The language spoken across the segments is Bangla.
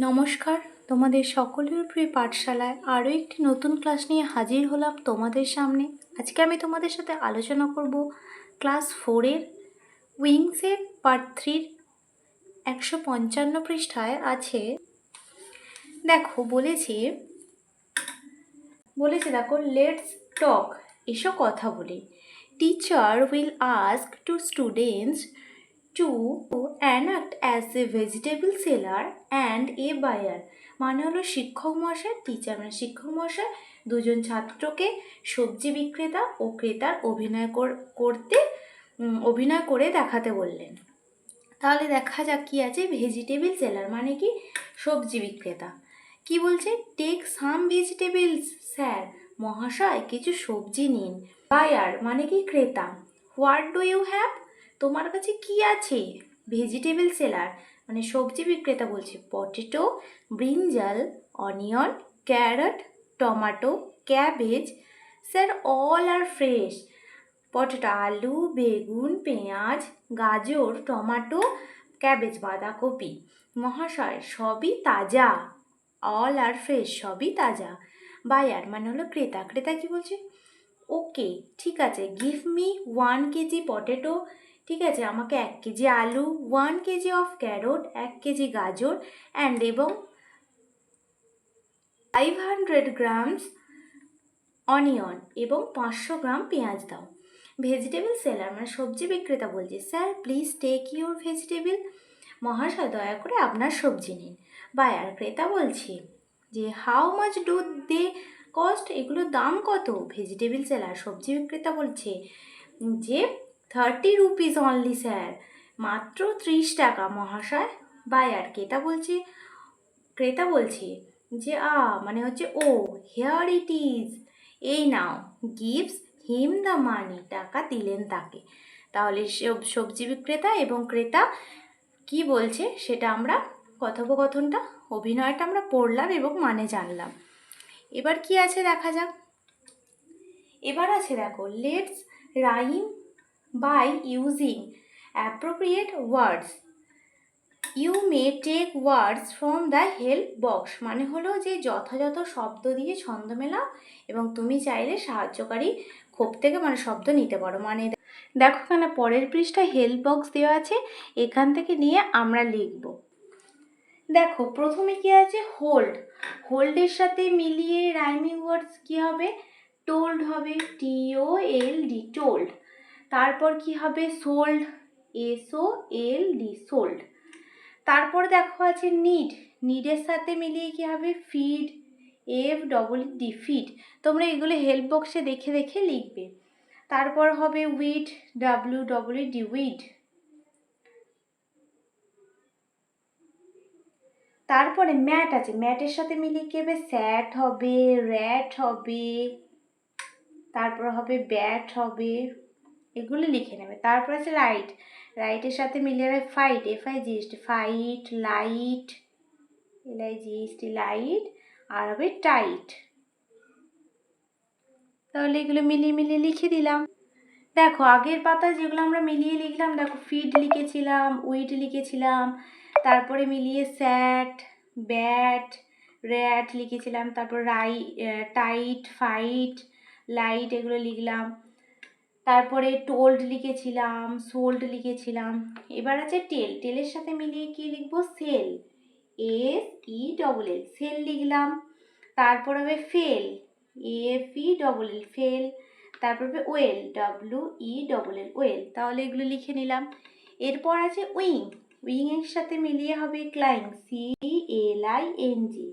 নমস্কার, তোমাদের সকলের প্রিয় পাঠশালায় আরও একটি নতুন ক্লাস নিয়ে হাজির হলাম তোমাদের সামনে। আজকে আমি তোমাদের সাথে আলোচনা করব ক্লাস ফোরের উইংসের পার্ট থ্রির একশো পঞ্চান্ন পৃষ্ঠায় আছে। দেখো, বলেছে বলেছে দেখো লেটস টক এসো কথা বলি। Teacher will ask to students to enact as a vegetable seller and a buyer মানে হলো শিক্ষক মশাই টিচার মানে শিক্ষক মশাই দুজন ছাত্রকে সবজি বিক্রেতা ও ক্রেতার অভিনয় কর- করতে অভিনয় করে দেখাতে বললেন। তাহলে দেখা যাক কি আছে ভেজিটেবল সেলার মানে কি? সবজি বিক্রেতা। কি বলছে? টেক সাম ভেজিটেবলস স্যার মহাশয়, কিছু সবজি নিন। বায়ার মানে কি? ক্রেতা। হোয়াট ডু ইউ হ্যাভ তোমার কাছে কি আছে? ভেজিটেবল সেলার মানে সবজি বিক্রেতা বলছে। Potato brinjal onion carrot tomato cabbage sir all are fresh potato আলু, বেগুন, পেঁয়াজ, গাজর টমাটো ক্যাবেজ বাঁধাকপি, মহাশয়, সবই তাজা। অল আর ফ্রেশ সবই তাজা। বায়ার মানে হলো ক্রেতা। ক্রেতা কি বলছে? ওকে ঠিক আছে give me one KG potato ঠিক আছে? আমাকে এক কেজি আলু ওয়ান কেজি অফ ক্যারোট এক কেজি গাজর অ্যান্ড এবং ফাইভ হান্ড্রেড গ্রামস অনিয়ন এবং পাঁচশো গ্রাম পেঁয়াজ দাও। ভেজিটেবল সেলার মানে সবজি বিক্রেতা বলছে sir please take your vegetable মহাশয়, দয়া করে আপনার সবজি নিন। বায়ার ক্রেতা বলছে যে how much do they cost এগুলোর দাম কত? ভেজিটেবল সেলার সবজি বিক্রেতা বলছে যে থার্টি রুপিস অনলি স্যার মাত্র ত্রিশ টাকা, মহাশয়। বায়ার ক্রেতা বলছে ক্রেতা বলছে যে, আ মানে হচ্ছে, ও হেয়ার ইট ইজ এই নাও গিভস হিম দ্য মানি টাকা দিলেন তাকে। তাহলে সবজি বিক্রেতা এবং ক্রেতা কি বলছে, সেটা আমরা কথোপকথনটা, অভিনয়টা আমরা পড়লাম এবং মানে জানলাম। এবার কি আছে দেখা যাক? এবার আছে, দেখো let's rhyme by using appropriate words you may take words from the help box মানে হলো যে যথাযথ শব্দ দিয়ে ছন্দ মেলাও এবং তুমি চাইলে সাহায্যকারী খোপ থেকে মানে শব্দ নিতে পারো। মানে দেখো এখানে পরের পৃষ্ঠায় হেল্প বক্স দেওয়া আছে, এখান থেকে নিয়ে আমরা লিখব। দেখো, প্রথমে কি আছে? হোল্ড হোল্ডের সাথে মিলিয়ে রাইমিং ওয়ার্ডস কি হবে? টোল্ড হবে টি ও এল ডি টোল্ড তারপর কি হবে? Sold S O L D sold তারপর দেখো আছে নিড নিডের সাথে মিলিয়ে কি হবে? Feed F double D feed তোমরা এগুলো হেল্প বক্সে দেখে দেখে লিখবে। তারপর হবে weed W W D weed তারপরে ম্যাট আছে। ম্যাটের সাথে মিলিয়ে কি হবে? স্যাট হবে র্যাট হবে, তারপর হবে ব্যাট হবে এগুলো লিখে নেবে। তারপর আছে রাইট রাইটের সাথে মিলিয়ে যাবে fight F I GST fight light L I GST light আর হবে টাইট তাহলে এগুলো মিলিয়ে মিলিয়ে লিখে দিলাম। দেখো, আগের পাতা যেগুলো আমরা মিলিয়ে লিখলাম, দেখো ফিড লিখেছিলাম উইড লিখেছিলাম, তারপরে মিলিয়ে স্যাট ব্যাট র্যাট লিখেছিলাম, তারপর রাই টাইট ফাইট লাইট এগুলো লিখলাম। তারপরে টোল্ড লিখেছিলাম, সোল্ড লিখেছিলাম। এবার আছে টেল। টেলের সাথে মিলিয়ে কি লিখব? Sell. S E double L. Sell লিখলাম। তারপর হবে fell. F E double L. Fell. তারপর হবে well. W E double L. Well. তাহলে এগুলো লিখে নিলাম। এরপর আছে উইং। উইংয়ের সাথে মিলিয়ে হবে cling. C L I N G.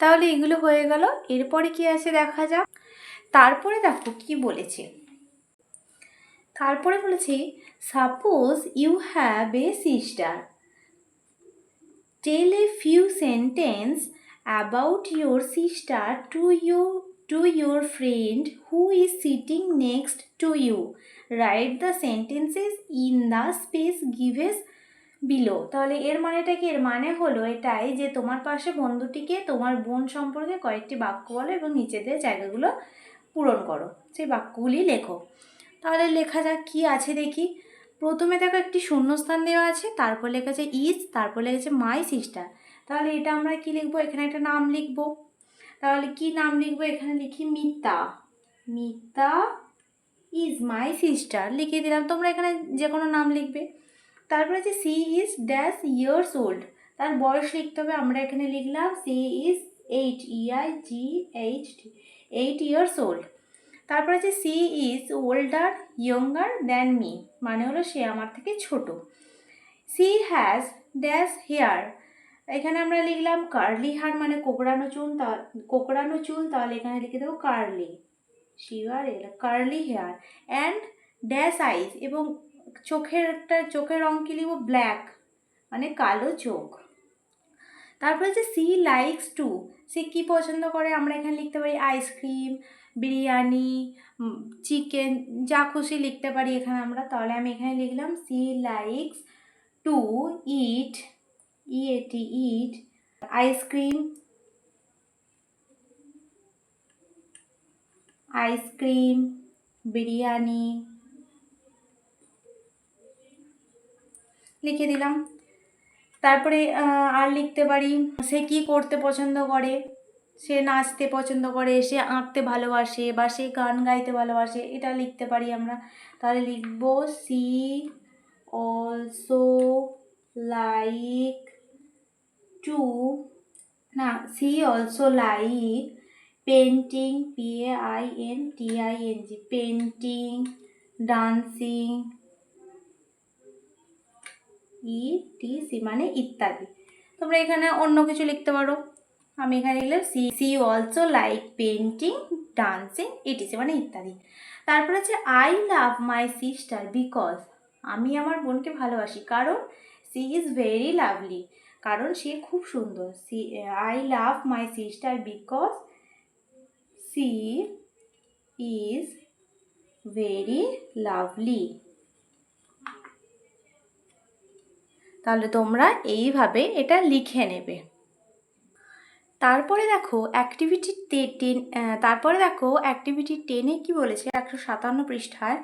তাহলে এগুলো হয়ে গেল। এরপরে কি আছে দেখা যাক? তারপরে দেখো কি বলেছে। তারপরে বলেছি, suppose you have a sister, tell a few sentence about your sister to you, to your friend who is sitting next to you, write the sentences in the space gives below. তাহলে এর মানেটা কি? এর মানে হলো এটাই যে তোমার পাশে বন্ধুটিকে তোমার বোন সম্পর্কে কয়েকটি বাক্য বলো এবং নিচেদের জায়গাগুলো পূরণ করো। সেই বাক্যগুলি লেখো। তাহলে লেখা যাক কি আছে দেখি। প্রথমে দেখো একটি শূন্যস্থান দেওয়া আছে, তারপর লেখা আছে ইজ তারপর লেখা আছে মাই সিস্টার তাহলে এটা আমরা কি লিখব? এখানে একটা নাম লিখব। তাহলে কি নাম লিখব? এখানে লিখি Mita. Mita is my sister লিখে দিলাম, তোমরা এখানে যে কোনো নাম লিখবে। তারপরে যে she is dash years old তার বয়স লিখতে হবে, আমরা এখানে লিখলাম she is eight E I G H eight years old তারপরে যে she is older, younger than me মানে হলো সে আমার থেকে ছোট। She has dash hair. এখানে আমরা লিখলাম কার্লি হার মানে কোকড়ানো চুল কোকড়ানো চুল, তাহলে এখানে লিখে দেবো কার্লি। শিওর এলো, curly hair. And dash eyes এবং চোখের একটা, চোখের রঙ কি লিখব? ব্ল্যাক মানে কালো চোখ। তারপরে যে সি লাইকস টু সে কী পছন্দ করে? আমরা এখানে লিখতে পারি আইসক্রিম বিরিয়ানি চিকেন যা খুশি লিখতে পারি এখানে আমরা। তাহলে আমি এখানে লিখলাম she likes to eat E A T eat ice cream ice cream biryani. লিখে দিলাম। তারপরে আর লিখতে পারি। সে কি করতে পছন্দ করে? সে নাচতে পছন্দ করে, সে আঁকতে ভালোবাসে বা সে গান গাইতে ভালোবাসে, এটা লিখতে পারি আমরা। তাহলে লিখব সি অলসো লাইক টু না she also like painting P A I N T I N G painting dancing E, T, C মানে ইত্যাদি। তোমরা এখানে অন্য কিছু লিখতে পারো। আমি এখানে লিখলাম she she also like painting dancing ETC মানে ইত্যাদি। তারপরে আছে I love my sister because আমি আমার বোনকে ভালোবাসি। কারণ সি ইজ ভেরি লাভলি কারণ সে খুব সুন্দর। She I love my sister because she is very lovely তাহলে তোমরা এইভাবে এটা লিখে নেবে। তারপরে দেখো অ্যাক্টিভিটি টেন তারপরে দেখো অ্যাক্টিভিটি টেনে কি বলেছে? একশো সাতান্ন পৃষ্ঠায়।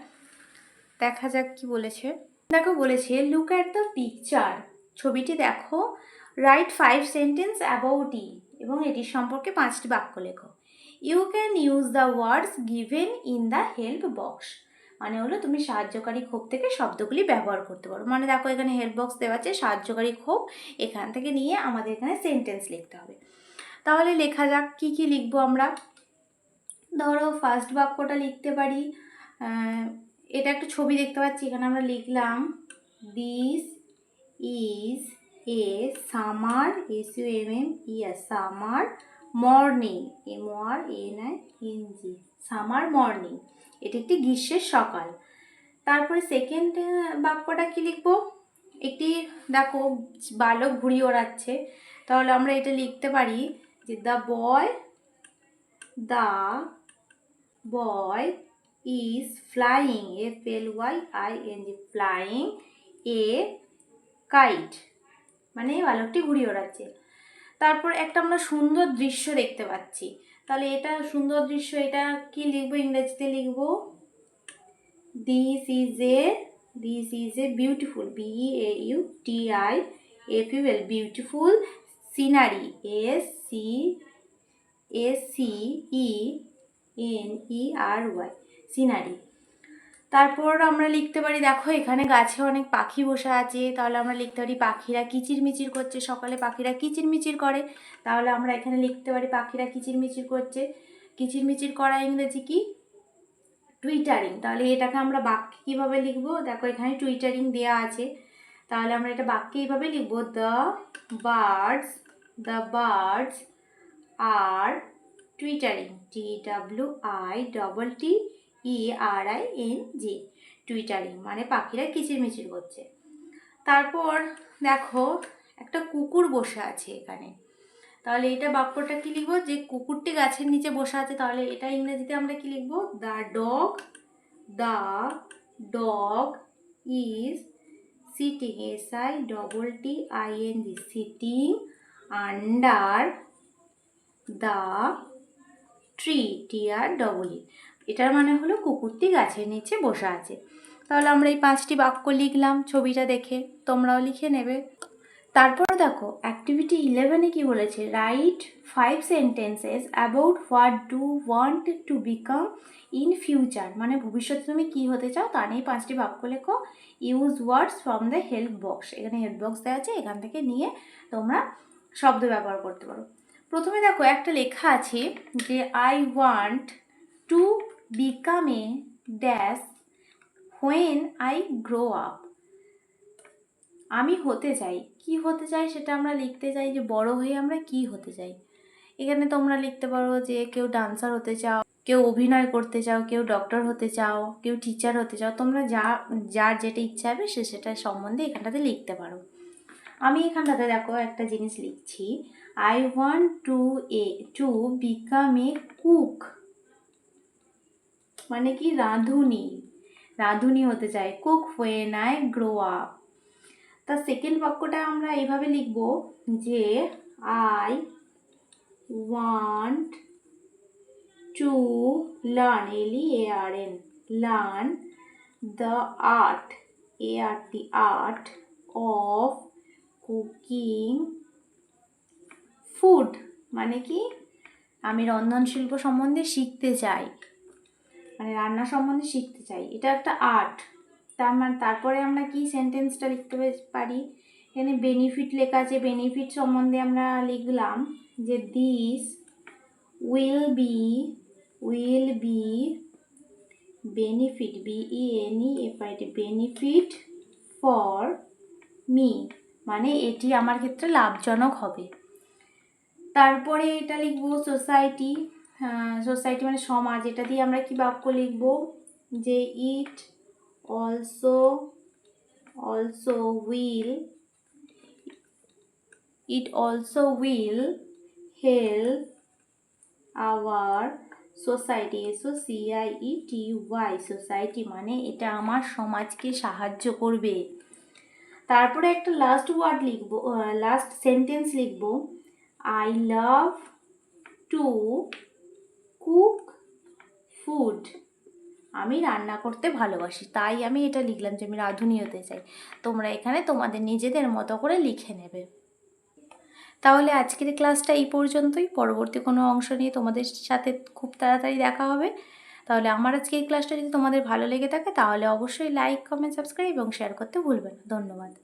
দেখা যাক কি বলেছে। দেখো বলেছে লুক অ্যাট দ্য পিকচার ছবিটি দেখো write five sentence about E এবং এটির সম্পর্কে পাঁচটি বাক্য লেখো। You can use the words given in the help box মানে হলো তুমি সাহায্যকারী ক্ষোভ থেকে শব্দগুলি ব্যবহার করতে পারো। মানে দেখো এখানে হেল্প বক্স দেওয়া আছে, সাহায্যকারী ক্ষোভ, এখান থেকে নিয়ে আমাদের এখানে সেন্টেন্স লিখতে হবে। তাহলে লেখা যাক, কি কি লিখব আমরা? ধরো ফার্স্ট বাক্যটা লিখতে পারি এটা একটা ছবি দেখতে পাচ্ছি, এখানে আমরা লিখলাম this is a summer S U M M E R summer morning M R N I N G summer morning, এটি একটি গ্রীষ্মের সকাল। তারপরে সেকেন্ড বাক্যটা কি লিখব? একটি, দেখো, বালক ঘুড়ি ওড়াচ্ছে। তাহলে আমরা এটা লিখতে পারি যে the boy the boy is flying F L Y I N G flying a kite মানে বালকটি ঘুড়ি ওড়াচ্ছে। তারপর একটা আমরা সুন্দর দৃশ্য দেখতে পাচ্ছি। তাহলে এটা সুন্দর দৃশ্য, এটা কি লিখব? ইংরেজিতে লিখব this is a this is a beautiful B A U T I F U L beautiful scenery S C S C E N E R Y scenery তারপর আমরা লিখতে পারি, দেখো এখানে গাছে অনেক পাখি বসে আছে, তাহলে আমরা লিখতে পারি পাখিরা কিচিরমিচির করছে, সকালে পাখিরা কিচিরমিচির করে, তাহলে আমরা এখানে লিখতে পারি পাখিরা কিচিরমিচির করছে। কিচিরমিচির করা ইংরেজি কি? টুইটারিং, তাহলে এটাকে আমরা বাক্যে কীভাবে লিখব? দেখো এখানে টুইটারিং দেওয়া আছে, তাহলে আমরা এটা বাক্যে এইভাবে লিখব the birds the birds are twittering T W I double T E R I N G twittering মানে পাখিরা কিচিরমিচির করছে। তারপর দেখো, একটা কুকুর বসে আছে এখানে। তাহলে এটা বাক্যটা কি লিখব? যে কুকুরটি গাছের নিচে বসে আছে, তাহলে এটা ইংরেজিতে আমরা কি লিখব? The dog the dog is sitting S I double T I N G sitting under the tree T R double E এটার মানে হলো কুকুরটি গাছের নিচে বসে আছে। তাহলে আমরা এই পাঁচটি বাক্য লিখলাম, ছবিটা দেখে, তোমরাও লিখে নেবে। তারপর দেখো অ্যাক্টিভিটি ইলেভেনে কি বলেছে? Write five sentences about what do want to become in future মানে ভবিষ্যতে তুমি কী হতে চাও, তা নিয়ে পাঁচটি বাক্য লেখো। Use words from the help box এখানে হেল্প বক্স দেওয়া আছে, এখান থেকে নিয়ে তোমরা শব্দ ব্যবহার করতে পারো। প্রথমে দেখো, একটা লেখা আছে যে I want to become a dash when I grow up আমি হতে চাই। কি হতে চাই সেটা আমরা লিখতে চাই যে বড় হয়ে আমরা কি হতে চাই। এখানে তোমরা লিখতে পারো যে কেউ ডান্সার হতে চাও, কেউ অভিনয় করতে চাও, কেউ ডক্টর হতে চাও, কেউ টিচার হতে চাও, তোমরা যা, যার যেটা ইচ্ছা হবে সে সেটা সম্বন্ধে এখানটাতে লিখতে পারো। আমি এখানটাতে দেখো একটা জিনিস লিখছি। I want to a to become a cook মানে কি? রাঁধুনি। রাঁধুনি হতে চাই। Cook when I grow up. তার সেকেন্ড বাক্যটা আমরা এইভাবে লিখব যে I want to learn L E A R N learn the art A R T art of cooking food মানে কি? আমি রন্ধনশিল্প সম্বন্ধে শিখতে চাই। রান্না সম্বন্ধে শিখতে চাই। এটা একটা আর্ট তার মানে তারপরে আমরা কি সেন্টেন্সটা লিখতে পারি? এখানে বেনিফিট লেখা আছে। বেনিফিট সম্বন্ধে আমরা লিখলাম যে this will be will be benefit B E N E F I T benefit for me মানে এটি আমার ক্ষেত্রে লাভজনক হবে। তারপরে এটা লিখব সোসাইটি সোসাইটি মানে সমাজ, এটা দিয়ে আমরা কি বাক্য লিখব? যে it also also will it also will help our society S O C I E T Y society মানে এটা আমার সমাজকে সাহায্য করবে। তারপরে একটা লাস্ট ওয়ার্ড লিখব লাস্ট সেন্টেন্স লিখব। আই লাভ টু ফুড আমি রান্না করতে ভালোবাসি, তাই আমি এটা লিখলাম যে আমি রাঁধুনি হতে চাই। তোমরা এখানে তোমাদের নিজেদের মতো করে লিখে নেবে। তাহলে আজকের ক্লাসটা এই পর্যন্তই। পরবর্তী কোনো অংশ নিয়ে তোমাদের সাথে খুব তাড়াতাড়ি দেখা হবে। তাহলে আমার আজকের ক্লাসটা যদি তোমাদের ভালো লেগে থাকে, তাহলে অবশ্যই লাইক কমেন্ট সাবস্ক্রাইব এবং শেয়ার করতে ভুলবে না। ধন্যবাদ।